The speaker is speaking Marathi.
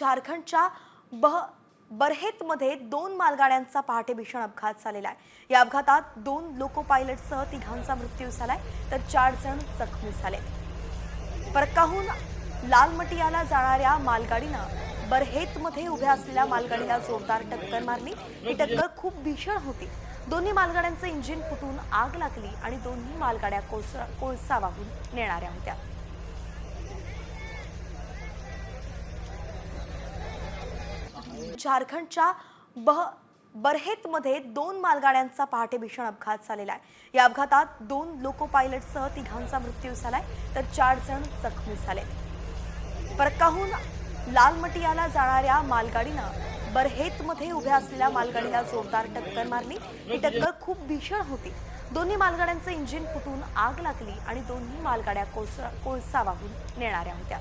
झारखंडच्या बह बरहेतमध्ये दोन मालगाड्यांचा पहाटे भीषण अपघात झालेला आहे. या अपघातात दोन लोको पायलटसह तिघांचा मृत्यू झालाय तर चार जण जखमी झाले परकाहून लालमटियाला जाणाऱ्या मालगाडीनं बरहेतमध्ये उभ्या असलेल्या मालगाडीला जोरदार टक्कर मारली. ही टक्कर खूप भीषण होती. दोन्ही मालगाड्यांचं इंजिन फुटून आग लागली आणि दोन्ही मालगाड्या कोळसा कोळसा वाहून नेणाऱ्या होत्या. झारखंडच्या बह बरहेतमध्ये दोन मालगाड्यांचा पहाटे भीषण अपघात झालेला आहे. या अपघातात दोन लोको पायलटसह तिघांचा मृत्यू झालाय तर चार जण जखमी झाले परकाहून लालमटियाला जाणाऱ्या मालगाडीनं बरहेतमध्ये उभ्या असलेल्या मालगाडीला जोरदार टक्कर मारली. ही टक्कर खूप भीषण होती. दोन्ही मालगाड्यांचं इंजिन फुटून आग लागली आणि दोन्ही मालगाड्या कोळसा कोळसा वाहून नेणाऱ्या होत्या.